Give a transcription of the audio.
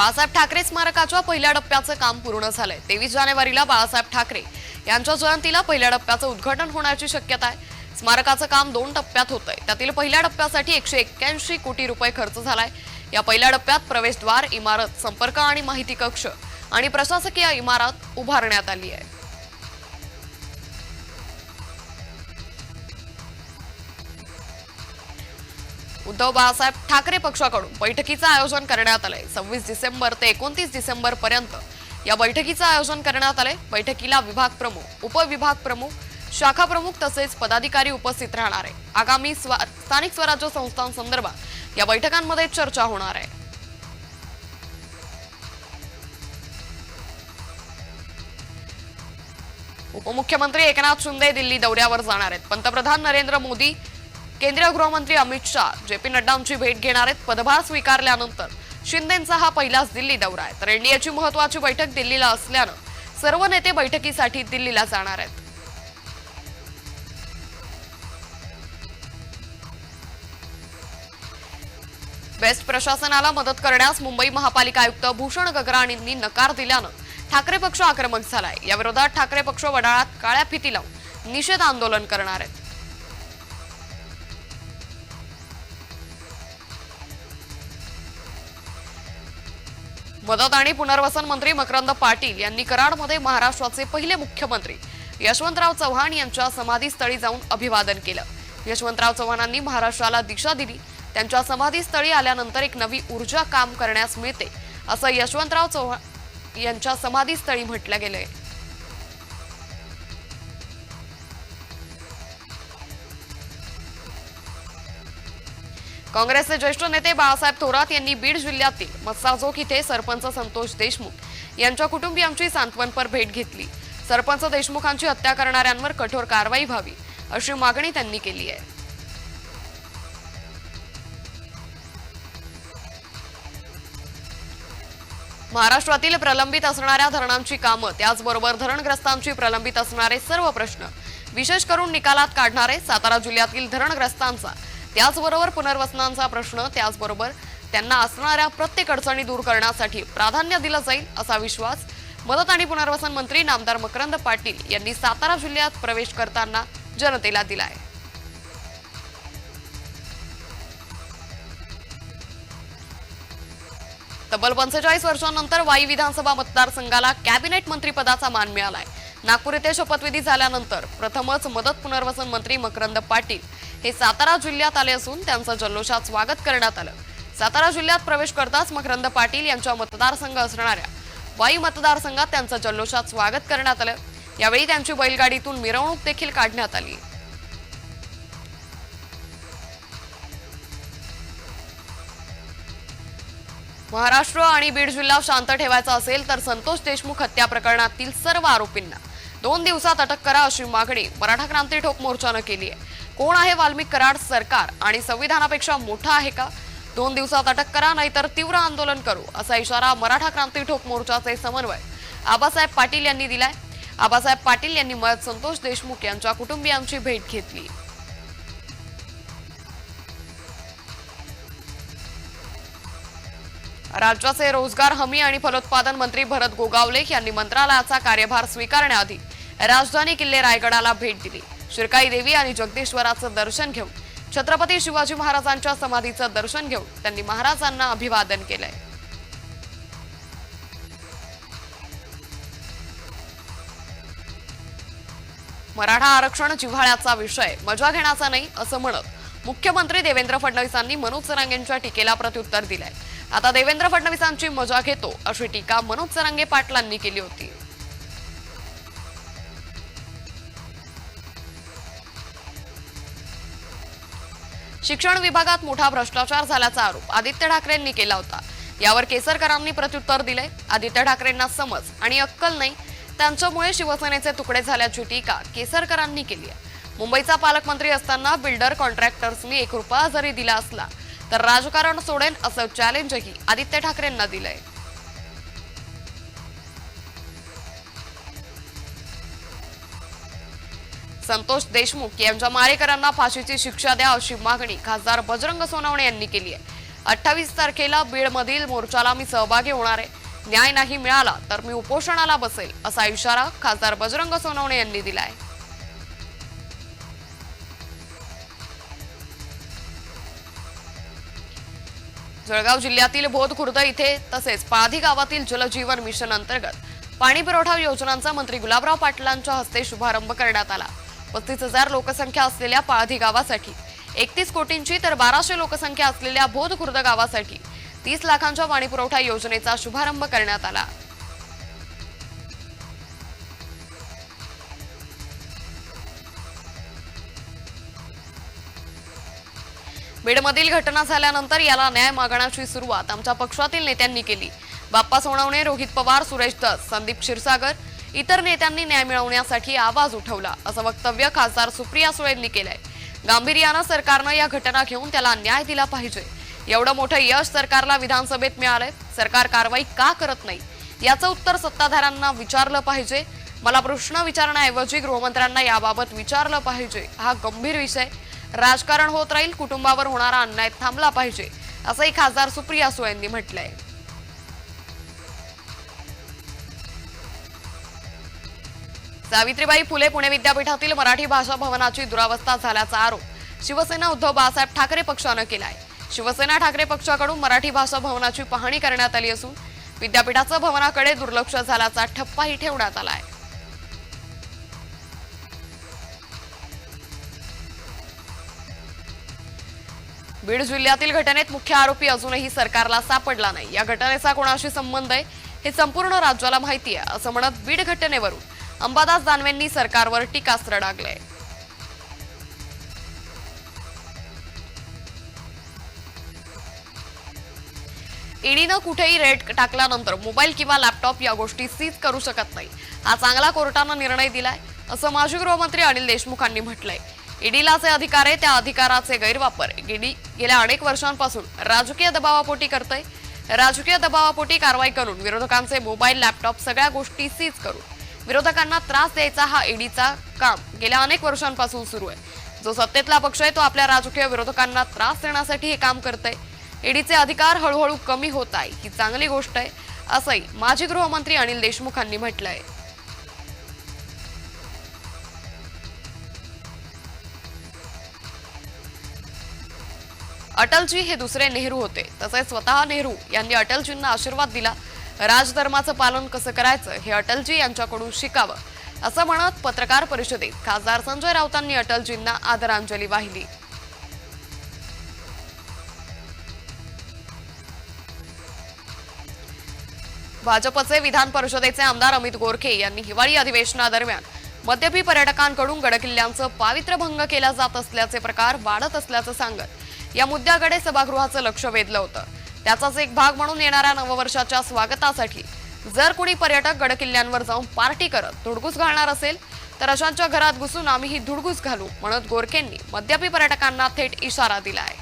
बाळासाहेब ठाकरे स्मारकाच्या पहिल्या टप्प्याचं काम पूर्ण झालंय. तेवीस जानेवारीला बाळासाहेब ठाकरे यांच्या जयंतीला पहिल्या टप्प्याचं उद्घाटन होण्याची शक्यता आहे. स्मारकाचं काम दोन टप्प्यात होतंय. त्यातील पहिल्या टप्प्यासाठी एकशे एक्क्याऐंशी कोटी रुपये खर्च झालाय. या पहिल्या टप्प्यात प्रवेशद्वार इमारत संपर्क आणि माहिती कक्ष आणि प्रशासकीय इमारत उभारण्यात आली आहे. उद्धव बाळासाहेब ठाकरे पक्षाकडून बैठकीचं आयोजन करण्यात आलंय. सव्वीस डिसेंबर ते एकोणतीस डिसेंबर पर्यंत या बैठकीचं आयोजन करण्यात आलंय. बैठकीला विभाग प्रमुख उपविभाग प्रमुख शाखा प्रमुख तसेच पदाधिकारी उपस्थित राहणार आहे आगामी स्वा- स्थानिक स्वराज्य संस्थांसंदर्भात या बैठकांमध्ये चर्चा होणार आहे. उपमुख्यमंत्री एकनाथ शिंदे दिल्ली दौऱ्यावर जाणार आहेत. पंतप्रधान नरेंद्र मोदी केंद्रीय गृहमंत्री अमित शाह जे पी नड्डांची भेट घेणार आहेत पदभार स्वीकारल्यानंतर. शिंदेचा हा पहिलाच दिल्ली दौरा आहे. तर एनडीएची महत्वाची बैठक दिल्लीला असल्यानं सर्व नेते बैठकीसाठी दिल्लीला जाणार आहेत. बेस्ट प्रशासनाला मदत करण्यास मुंबई महापालिका आयुक्त भूषण गगराणींनी नकार दिल्यानं ठाकरे पक्ष आक्रमक झालाय. या विरोधात ठाकरे पक्ष वडाळात काळ्या फिती लावून निषेध आंदोलन करणार आहेत. मदत आणि पुनर्वसन मंत्री मकरंद पाटील यांनी कराडमध्ये महाराष्ट्राचे पहिले मुख्यमंत्री यशवंतराव चव्हाण यांच्या समाधीस्थळी जाऊन अभिवादन केलं. यशवंतराव चव्हाणांनी महाराष्ट्राला दिशा दिली. त्यांच्या समाधीस्थळी आल्यानंतर एक नवी ऊर्जा काम करण्यास मिळते असं यशवंतराव चव्हाण यांच्या समाधीस्थळी म्हटलं गेलंय. काँग्रेसचे ज्येष्ठ नेते बाळासाहेब थोरात यांनी बीड जिल्ह्यातील मस्साजोग इथे सरपंच संतोष देशमुख यांच्या कुटुंबियांची सांत्वनपर भेट घेतली. सरपंच देशमुखांची हत्या करणाऱ्यांवर कठोर कारवाई व्हावी अशी मागणी त्यांनी केली आहे. महाराष्ट्रातील प्रलंबित असणाऱ्या धरणांची कामं त्याचबरोबर धरणग्रस्तांची प्रलंबित असणारे सर्व प्रश्न विशेष करून निकालात काढणारे सातारा जिल्ह्यातील धरणग्रस्तांचा त्याचबरोबर पुनर्वसनांचा प्रश्न त्याचबरोबर त्यांना असणाऱ्या प्रत्येक अडचणी दूर करण्यासाठी प्राधान्य दिलं जाईल असा विश्वास मदत आणि पुनर्वसन मंत्री नामदार मकरंद पाटील यांनी सातारा जिल्ह्यात प्रवेश करताना जनतेला दिला आहे तब्बल पंचेचाळीस वर्षांनंतर वाई विधानसभा मतदारसंघाला कॅबिनेट मंत्रीपदाचा मान मिळालाय. नागपूर येथे शपथविधी झाल्यानंतर प्रथमच मदत पुनर्वसन मंत्री मकरंद पाटील हे सातारा जिल्ह्यात आले असून त्यांचं जल्लोषात स्वागत करण्यात आलं. सातारा जिल्ह्यात प्रवेश करताच मकरंद पाटील यांच्या मतदारसंघ असणाऱ्या वाई मतदारसंघात त्यांचं जल्लोषात स्वागत करण्यात आलं. यावेळी त्यांची बैलगाडीतून मिरवणूक देखील काढण्यात आली. महाराष्ट्र आणि बीड जिल्हा शांत ठेवायचा असेल तर संतोष देशमुख हत्या प्रकरणातील सर्व आरोपींना दोन दिवसात अटक करा अशी मागणी मराठा क्रांती ठोक मोर्चानं केली आहे. कोण आहे वाल्मिक कराड सरकार आणि संविधानापेक्षा मोठा आहे का? दोन दिवसात अटक करा नाहीतर तीव्र आंदोलन करू असा इशारा मराठा क्रांती ठोक मोर्चाचे समन्वय आबासाहेब पाटील यांनी दिलाय. आबासाहेब पाटील यांनी मयत संतोष देशमुख यांच्या कुटुंबियांची भेट घेतली. राज्याचे रोजगार हमी आणि फलोत्पादन मंत्री भरत गोगावले यांनी मंत्रालयाचा कार्यभार स्वीकारण्याआधी राजधानी किल्ले रायगडाला भेट दिली. शिरकाई देवी आणि जगदीश्वराचं दर्शन घेऊन छत्रपती शिवाजी महाराजांच्या समाधीचं दर्शन घेऊन त्यांनी महाराजांना अभिवादन केलंय. मराठा आरक्षण जिव्हाळ्याचा विषय मजा घेण्याचा नाही असं म्हणत मुख्यमंत्री देवेंद्र फडणवीसांनी मनोज सरांगेंच्या टीकेला प्रत्युत्तर दिलंय. आता देवेंद्र फडणवीसांची मजा घेतो अशी टीका मनोज सरांगे पाटलांनी केली होती. शिक्षण विभागात मोठा भ्रष्टाचार झाल्याचा आरोप आदित्य ठाकरेंनी केला होता. यावर केसरकरांनी प्रत्युत्तर दिले आदित्य ठाकरेंना समज आणि अक्कल नाही. त्यांच्यामुळे शिवसेनेचे तुकडे झाल्याची टीका केसरकरांनी केली आहे. मुंबईचा पालकमंत्री असताना बिल्डर कॉन्ट्रॅक्टर्सनी एक रुपया जरी दिला असला तर राजकारण सोडेन असं चॅलेंजही आदित्य ठाकरेंना दिलंय. संतोष देशमुख यांच्या मारेकरांना फाशीची शिक्षा द्या अशी मागणी खासदार बजरंग सोनवणे यांनी केली आहे. अठ्ठावीस तारखेला बीडमधील मोर्चाला मी सहभागी होणार आहे. न्याय नाही मिळाला तर मी उपोषणाला बसेल असा इशारा खासदार बजरंग सोनवणे यांनी दिला आहे. जळगाव जिल्ह्यातील बोध खुर्द इथे तसेच पाधी गावातील जलजीवन मिशन अंतर्गत पाणी पुरवठा योजनांचा मंत्री गुलाबराव पाटलांच्या हस्ते शुभारंभ करण्यात आला. पस्तीस हजार लोकसंख्या असलेल्या पाळधी गावासाठी. एकतीस कोटींची तर बाराशे लोकसंख्या असलेल्या बोध खुर्द गावासाठी तीस लाखांच्या पाणी पुरवठा योजनेचा शुभारंभ करण्यात आला. बीडमधील घटना झाल्यानंतर याला न्याय मागण्याची सुरुवात आमच्या पक्षातील नेत्यांनी केली. बाप्पा सोनवणे रोहित पवार सुरेश दस संदीप क्षीरसागर इतर नेत्यांनी न्याय मिळवण्यासाठी आवाज उठवला असं वक्तव्य खासदार सुप्रिया सुळे यांनी केलंय. गांभीर्यानं सरकारनं या घटना घेऊन त्याला न्याय दिला पाहिजे. एवढं मोठं यश सरकारला विधानसभेत मिळालंय सरकार कारवाई का करत नाही? याचं उत्तर सत्ताधाऱ्यांना विचारलं पाहिजे. मला प्रश्न विचारण्याऐवजी गृहमंत्र्यांना याबाबत विचारलं पाहिजे. हा गंभीर विषय. राजकारण होत राहील कुटुंबावर होणारा अन्याय थांबला पाहिजे असंही खासदार सुप्रिया सुळे यांनी म्हटलंय. सावित्रीबाई फुले पुणे विद्यापीठातील मराठी भाषा भवनाची दुरावस्था झाल्याचा आरोप शिवसेना उद्धव बाळासाहेब ठाकरे पक्षानं केलाय. शिवसेना ठाकरे पक्षाकडून मराठी भाषा भवनाची पाहणी करण्यात आली असून विद्यापीठाचं भवनाकडे दुर्लक्ष झाल्याचा ठप्पाही ठेवण्यात आलाय. बीड जिल्ह्यातील घटनेत मुख्य आरोपी अजूनही सरकारला सापडला नाही. या घटनेचा कोणाशी संबंध आहे हे संपूर्ण राज्याला माहिती आहे. असं म्हणत बीड घटनेवरून अंबादास दानवेंनी सरकारवर टीकास्त्र डागले ईडीनं कुठेही रेट टाकल्यानंतर मोबाईल किंवा लॅपटॉप या गोष्टी सीज करू शकत नाही. हा चांगला कोर्टानं निर्णय दिलाय असं माजी गृहमंत्री अनिल देशमुखांनी म्हटलंय. ईडीला जे अधिकार आहे त्या अधिकाराचे गैरवापर. ईडी गेल्या अनेक वर्षांपासून राजकीय दबावापोटी करतंय. राजकीय दबावापोटी कारवाई करून विरोधकांचे मोबाईल लॅपटॉप सगळ्या गोष्टी सीज करून विरोधकांना त्रास द्यायचा हा ईडीचा काम. गेल्या अनेक वर्षांपासून सुरू आहे. जो सत्तेतला पक्ष आहे तो आपल्या राजकीय विरोधकांना त्रास देण्यासाठी हे काम करतंय. ईडीचे अधिकार हळूहळू कमी होत आहे. ही चांगली गोष्ट आहे असंही माजी गृहमंत्री अनिल देशमुखांनी म्हटलंय. अटलजी हे दुसरे नेहरू होते. तसेच स्वतः नेहरू यांनी अटलजींना आशीर्वाद दिला. राजधर्माचं पालन कसं करायचं हे अटलजी यांच्याकडून शिकावं असं म्हणत पत्रकार परिषदेत खासदार संजय राऊतांनी अटलजींना आदरांजली वाहिली. भाजपचे विधान परिषदेचे आमदार अमित गोरखे यांनी हिवाळी अधिवेशनादरम्यान मद्यपी पर्यटकांकडून गडकिल्ल्यांचं पावित्र्य भंग केला जात असल्याचे प्रकार वाढत असल्याचं सांगत या मुद्द्याकडे सभागृहाचं लक्ष वेधलं होतं. त्याचाच एक भाग म्हणून येणाऱ्या नववर्षाच्या स्वागतासाठी. जर कुणी पर्यटक गडकिल्ल्यांवर जाऊन पार्टी करत धुडगूस घालणार असेल तर अशांच्या घरात घुसून आम्ही ही धुडगूस घालू म्हणत गोरखेंनी मद्यपी पर्यटकांना थेट इशारा दिला आहे